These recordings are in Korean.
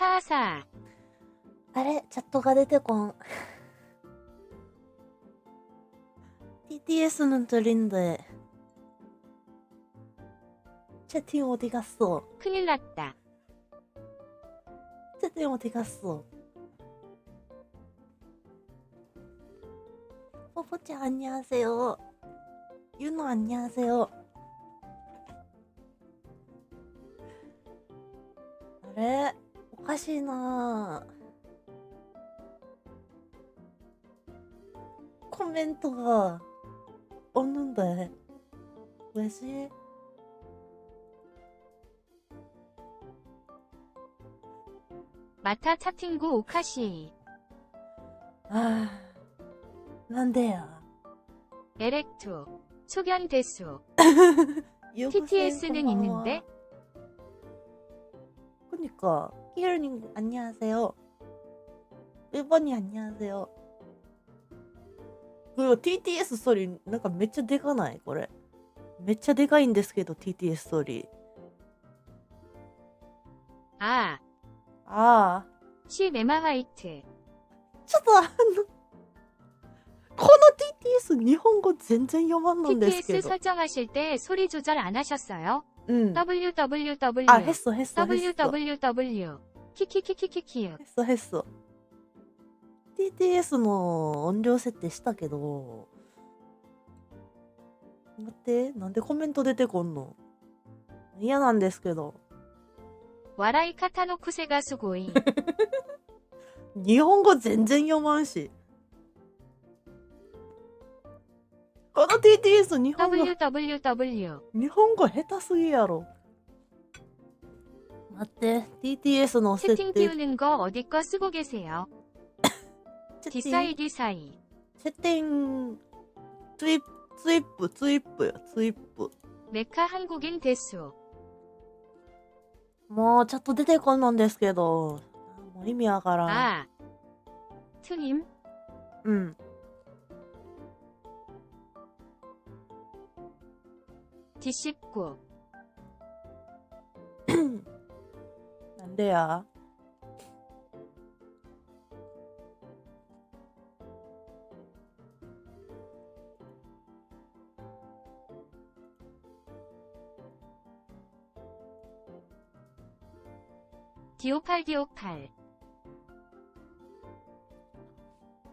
사사 あれチャットが出てこん。TTS는 들린데 채팅 어디 갔어? 큰일 났다. 채팅 어디 갔어? 뽀뽀짱 안녕하세요. 윤호 안녕하세요. 맛이 나. 코멘트가 없는데 왜지? 마타 차팅구 오카시 아, 난데요. 에렉트로 소견 대수 TTS는 있는데 그니까 끼얼님 안녕하세요. 1번이 안녕하세요. 그리고 TTS 소리 なんかめっちゃでかないこれ。めっちゃでかいんですけど TTS ソリ。 아 ああ。 시 메마 화이트 ちょっとあの、この TTS 日本語全然読まんのんですけ TTS ど。 설정하실 때 소리 조절 안 하셨어요? うん。 www あ、ヘッソヘッソヘッソ。 www キキキキキキ。そうで。TTS の音量設定したけど、待って、なんでコメント出てこんの嫌なんですけど。笑い方の癖がすごい。日本語全然読まんし。この TTS 日本語。WWW。日本語下手すぎやろ。 待って、TTS の 채팅 設定。 띄우는 거 어디 거 쓰고 계세요? 設定 디사이 디사이 設定、ツイップ、ツイップ、ツイップよ、ツイップ。 메카 한국인 대수 もうちょっと出てこんのんですけど、もう意味わからん。 아 투님 うん。 D19 문제야. 디오팔디오팔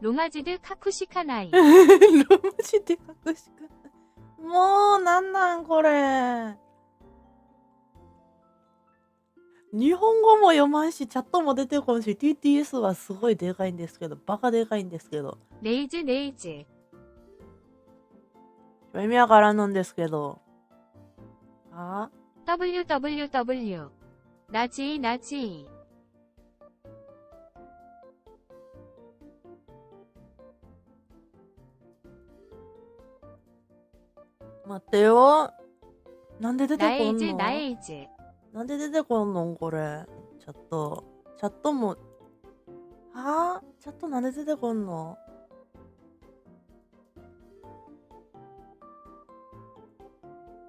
로마지드 카쿠시카나이 로마지드 카쿠시카 뭐 난난 거래. 日本語も読まんし、チャットも出てこんし、TTS はすごいでかいんですけど、バカでかいんですけど。レイジレイジ。意味わからんのんですけど。あ ?www。ラジーラジー。待ってよ。なんで出てこんの？レイジレイジ。なんで出てこんのんこれ。チャット。チャットも。は？あチャットなんで出てこんの？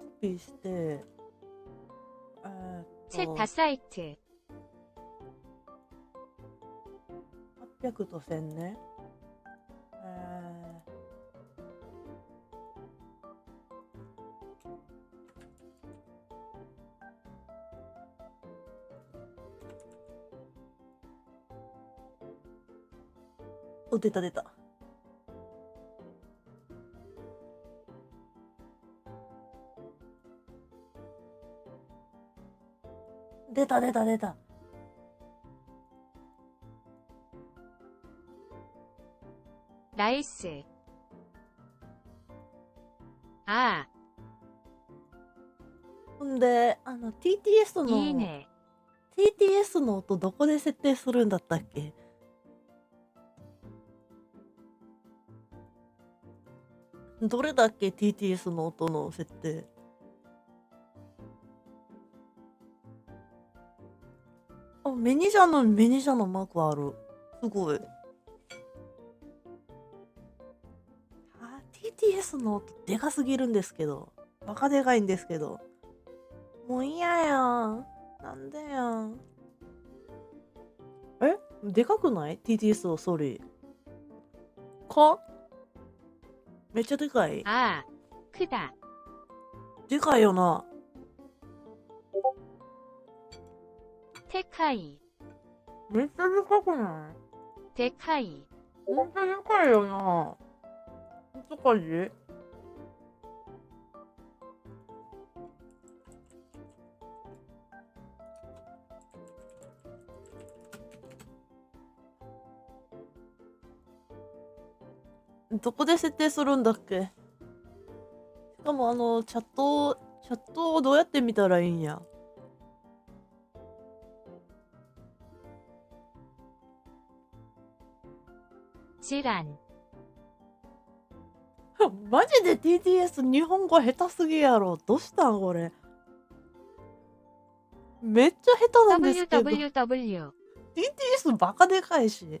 コピーして。えー、っと。チェタサイト。800と1000ね。お、出た出た。出た出た出た。ライス. 아, ほんで、あの、TTS の、いいね. TTS の音どこで設定するんだったっけ？どれだっけ ?TTS の音の設定？あ、メニジャのメニジャーのマークある。すごい。あ、TTS の音でかすぎるんですけど。バカでかいんですけど。もう嫌やん。なんでやん。え？でかくない ?TTS のソリ。か？めっちゃでかい。ああ、くだ。でかいよな。でかい。めっちゃでかくない？でかい。めっちゃでかいよな。どっかい？どこで設定するんだっけ？しかもあの、チャット、チャットをどうやって見たらいいんや？질 환, マジで TTS 日本語下手すぎやろ。どうしたんこれ？めっちゃ下手なんですけど。www. TTS バカでかいし。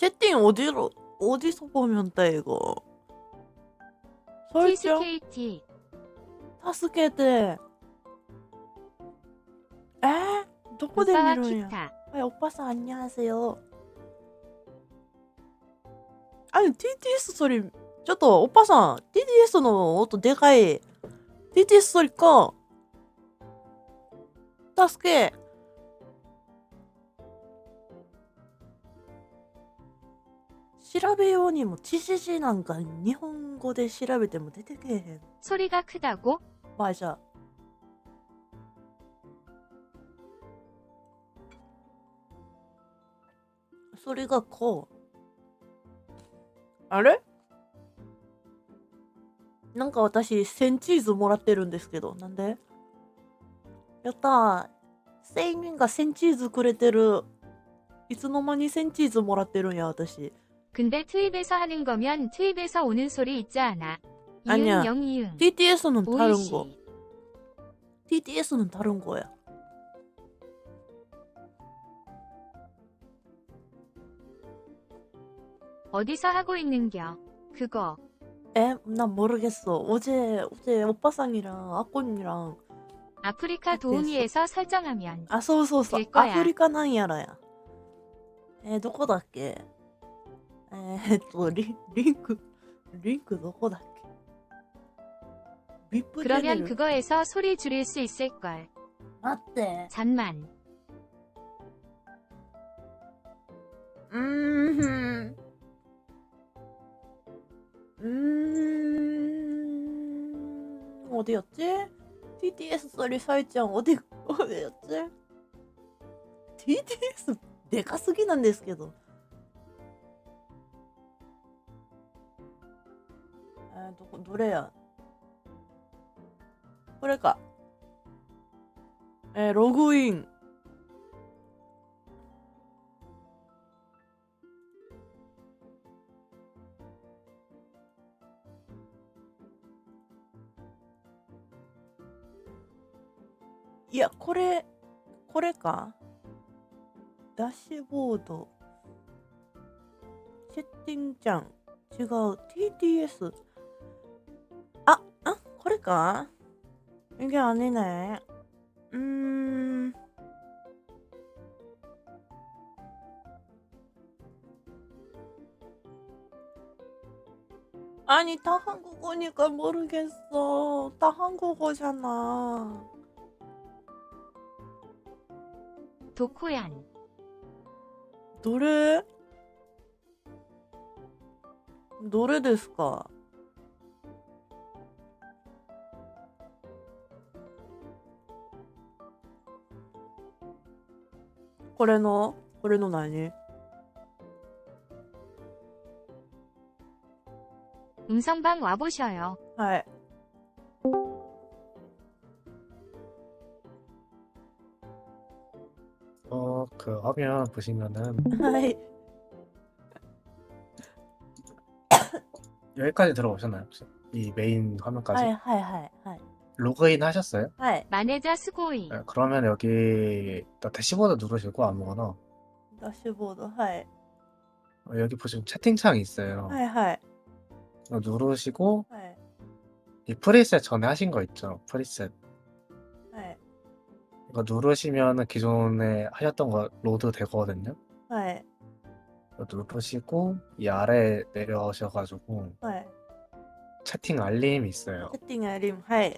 채팅 어디로 어디서 보면 돼 이거 설정 TSKT. 타스케데 에? どこで 오빠와 見るんや 키타. 아, 오빠상 안녕하세요. 아니 TTS 소리 ちょっと 오빠상 TTS の音でかい TTS ソリか助け 調べようにも知事なんか日本語で調べても出てけえへん 소리가 크다고? まあじゃあそれがこうあれなんか私1000チーズもらってるんですけどなんでやったー1000人が1000チーズくれてるいつの間に1000チーズもらってるんや私 근데 트윕에서 하는 거면 트윕에서 오는 소리 있지 않아. 아니야. 영이응. TT에서는 다른 오이시. 거. TT에서는 다른 거야. 어디서 하고 있는겨? 그거. 에? 난 모르겠어. 어제 어제 오빠상이랑 아꼬님이랑 아프리카 됐어. 도우미에서 설정하면 아서서서 아프리카낭이야라야. 에, 누구 다게 えー、っと、リリンク、リンクどこだっけビップチャンネ 그러면 ル 그거에서 소리 줄일 수 있을걸. 待って。 잠만. うーん。うーん。 어디였지? TTS 소리 설정 어디 어디였지? TTS でかすぎなんですけど。 どこどれや？これか。えー、ログイン。いや、これ、これか？ダッシュボード。セッティングじゃん。違う。TTS。 あ、あ、これか이게아니네。 うーん。 아니 다 한국어니까 모르겠어. 다 한국어잖아. 도코얀. 노래? 노래 ですか? 거래노? 거래노 아니? 음성방 와보셔요. はい. 어, 그 화면 보시면은 はい. 여기까지 들어오셨나요? 혹시? 이 메인 화면까지? はいはいはいはい. 로그인 하셨어요? はい. 마네자 스고이. 네, 그러면 여기 대시보드 누르시고 아무거나 ダッシュボード。はい. 어, 여기 보시면 채팅창이 있어요. はいはい. 이거 누르시고 はい. 이 프리셋 전에 하신 거 있죠? 프리셋 はい. 이거 누르시면은 기존에 하셨던 거 로드 되거든요. はい. 이거 누르시고 이 아래 내려오셔가지고 はい. 채팅 알림이 있어요. 채팅 알림. はい.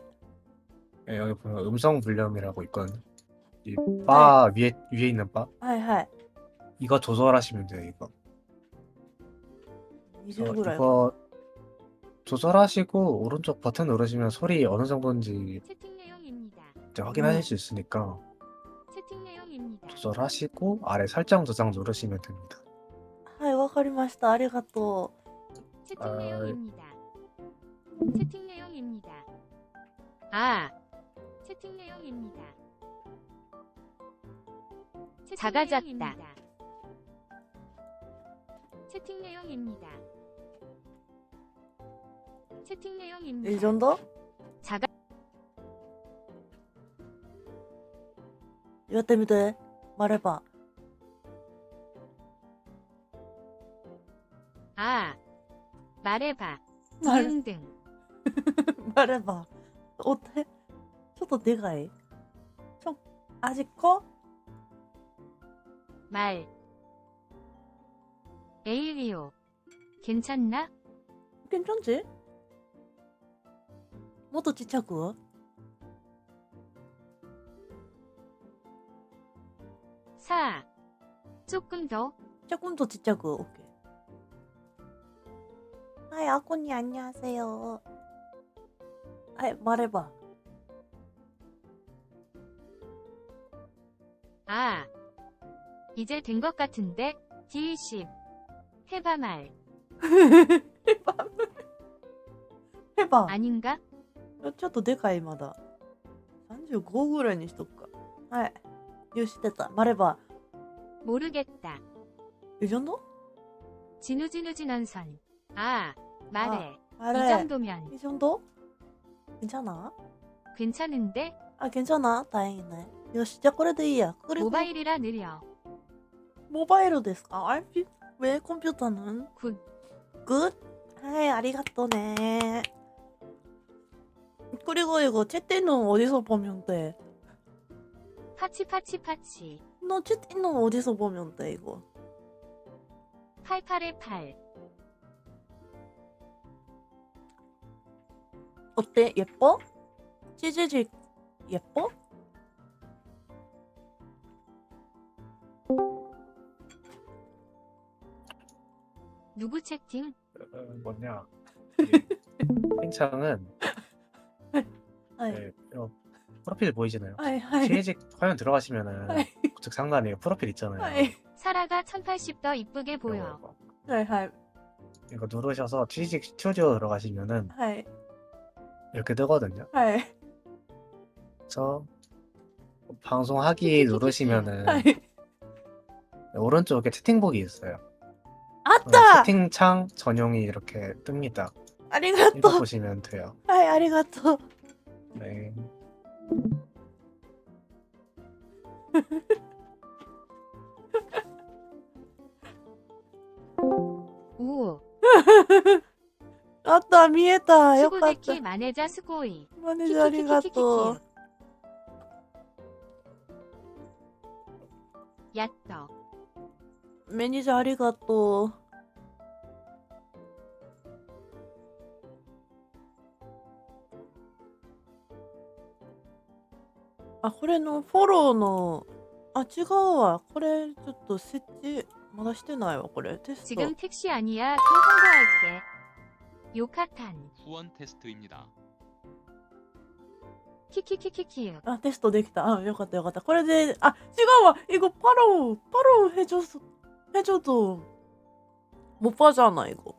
예, 여기 보면 음성 불륨이라고 있거든요. 이 바 위에 위에 있는 바 はいはい. 이거 조절하시면 돼요. 이거. 20 어, ぐらいか。 이거 조절하시고 오른쪽 버튼 누르시면 소리 어느 정도인지 채팅 내용입니다. 이제 확인하실 음. 수 있으니까 채팅 내용입니다. 조절하시고 아래 설정 저장 누르시면 됩니다. はい、わかりました。ありがと 채팅 아, 내용입니다. 채팅 내용입니다. 아, 채팅 내용입니다. 채팅 작아졌다. 채팅 내용입니다. 채팅 내용입니다. 이 정도? 작아. 이것 때문에 돼. 말해봐. 아, 말해봐. 말- 등등. 말해봐. 어때? 더 내가 해. 형 아직 커? 말. 에이리오. 괜찮나? 괜찮지? 너도 지차구. 사. 조금 더. 조금 더 지차구. 오케이. 아이 아코니 안녕하세요. 아이 말해봐. 아. 이제 된 것 같은데. D10. 해봐 말. 해봐. 해봐. 아닌가? ちょっとでかいまだ。35ぐらいにしとくか。はい。よし、出た。マレバ 모르겠다. ー。い정도 진우진우진원선. 아. 말해. 아, 이 말해. 정도면 이 정도? 괜찮아? 괜찮은데? 아, 괜찮아. 다행이네. よし、じゃあこれでいいや。これ 모바일이라 느려. モバイルですかあ、왜 왜 컴퓨터는? 굿. 굿? はい、ありがとうね。 그리고 이거 채팅은 어디서 보면 돼? 파치 파치 파치. 너 채팅은 어디서 보면 돼 이거? 88에 8. 어때? 예뻐? 치즈직 예뻐? 누구 채팅? 어, 뭐냐 팽창은 아이 네, 어, 프로필 보이시나요? 아이 아이 취해직 화면 들어가시면은 아이 우측 상단에 프로필 있잖아요. 아이 사라가 1080더 이쁘게 보여. 이거, 아이 아이 이거 누르셔서 취직 스튜디오 들어가시면은 아이 이렇게 뜨거든요. 아이 그래서 방송하기 누르시면은 아이 오른쪽에 채팅복이 있어요. 아리가또! 채팅창 어, 전용이 이렇게 뜹니다. 아리가또! 보시면 돼요. 아, 아리가또! 네. 우 아따, 미에다! 요까따! 마네자 스고이 많이 아리가또! 야떡 매니저 아리가또! あ、これのフォローのあ、違うわ。これちょっと設置まだしてないわ。これテスト。지금 택시 아니 야. 또 통과할 게. 요카 탄. 후원 테스트입니 다. 키키키키 키. 아, 테스트できた。あ、よかったよかった。これで、あ、違うわ。이거 바로 바로 해줬 어. 해줘도 못 봐잖 아, 이 거.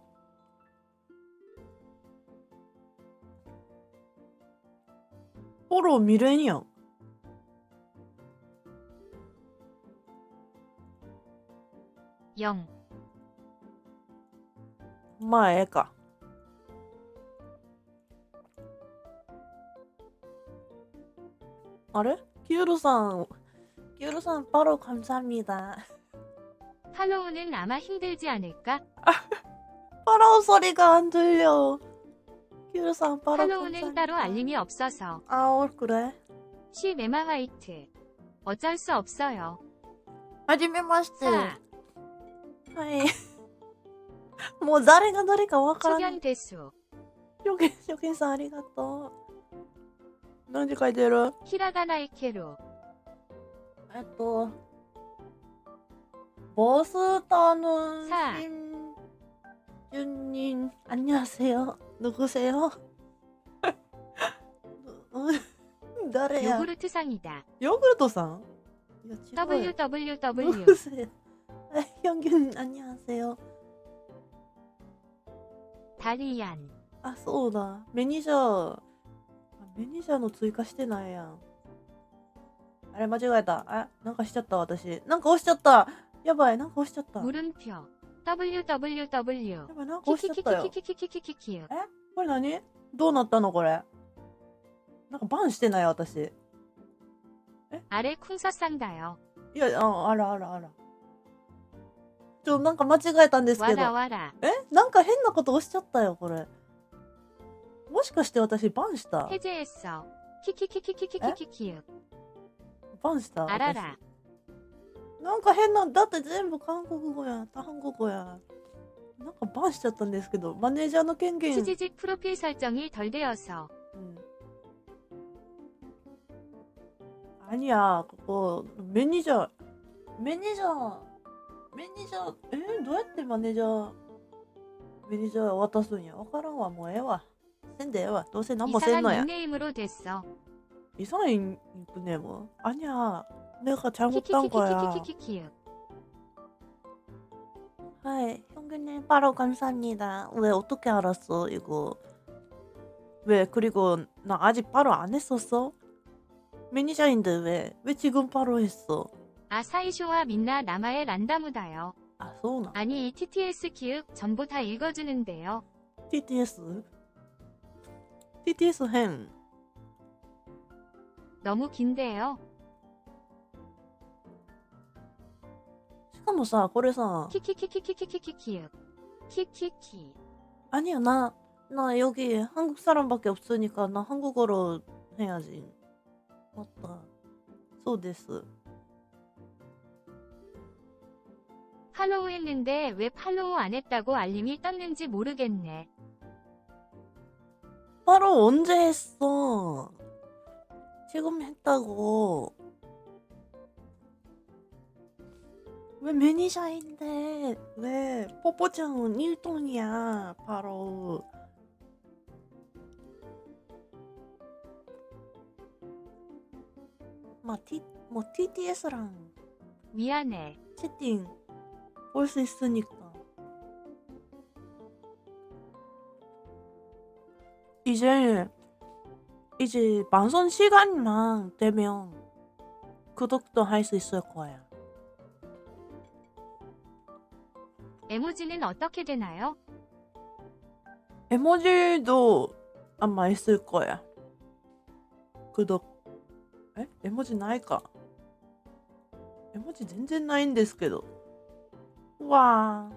바로 미래 냐? 영. 엄마 애가. 아래? 기우루상 기우루상 바로 감사합니다. 할로우는 아마 힘들지 않을까? 파라오 소리가 안 들려. 기우루상 바로 감사합니다. 따로 알림이 없어서. 아 어, 그래? 시 메마 화이트. 어쩔 수 없어요. はじめましてはい。もう誰が誰かわからない。 소견 대수. 初見、初見さんありがとう。何時書いてる 히라가나이 케루. えっと、ボスタヌさあ新주님 안녕하세요. 누구세요? 음,誰や 요구르트상이다. 요구르트さんいや違うよ www. 누구세요? 아, 형균 안녕하세요. 다리안. あ、そうだ。メニジャー。あメニジャーの追加してないやん。あれ、間違えた。あ、なんかしちゃった、私。なんか押しちゃった。やばい、なんか押しちゃった。や 물음표. www. ばい、なんか押しちゃったよ。 키키키키키키키키키키. これ何どうなったのこれ。なんかバンしてない、私。 아래 쿵서쌍다요. いや、ああらあらあら。 ちょ、なんか間違えたんですけわど。らわら。え？なんか変なこと押しちゃったよ、これ。もしかして私、バンした？해제했 어. 키キキキキキキキキキキ.バンしたあらら.なんか変な、だって全部韓国語や、韓国語や。なんかバンしちゃったんですけど、マネージャーの権限。プロ직프ー필설정이 덜 되어 서. 음. 아니 야, 그거 매니 저, 매니저 ニジャー、メニジャー、えー、どうやってマネージャー、メニジャー渡すんやわからんわ、もうええわ。せんでええわ。どうせ何もせんの 이상한 や。 닉네임으로 됐어. 이상한 닉네임? 아니야. 내가 잘못한 거야. 키키키키키키키키. 하이, 형규님 바로 감사합니다. 왜 어떻게 알았어 이거? 왜 그리고 나 아직 바로 안 했었어? 매니저인데 왜? 왜 지금 바로 했어? 아사이쇼와 민나 라마의 란다무다요. 아, 소나. 아니 이 TTS 기획 전부 다 읽어주는데요. TTS. TTS 행. 너무 긴데요. しかもさ、これさ、 키키키키키키키키. 키키키. 아니야 나 나 여기 한국 사람밖에 없으니까 나 한국어로 해야지. 맞다. そうです. 팔로우 했는데 왜 팔로우 안 했다고 알림이 떴는지 모르겠네. 바로 언제 했어? 지금 했다고. 왜 매니저인데 왜 뽀뽀장은 1동이야 바로 마 T 뭐 TTS랑 미안해. 채팅 볼 수 있으니까 이제 이제 방송 시간만 되면 구독도 할 수 있을 거야. 에모지는 어떻게 되나요? 에모지도 아마 있을 거야. 구독. 에? 에모지ないか. 에모지 全然ないんですけど. 와.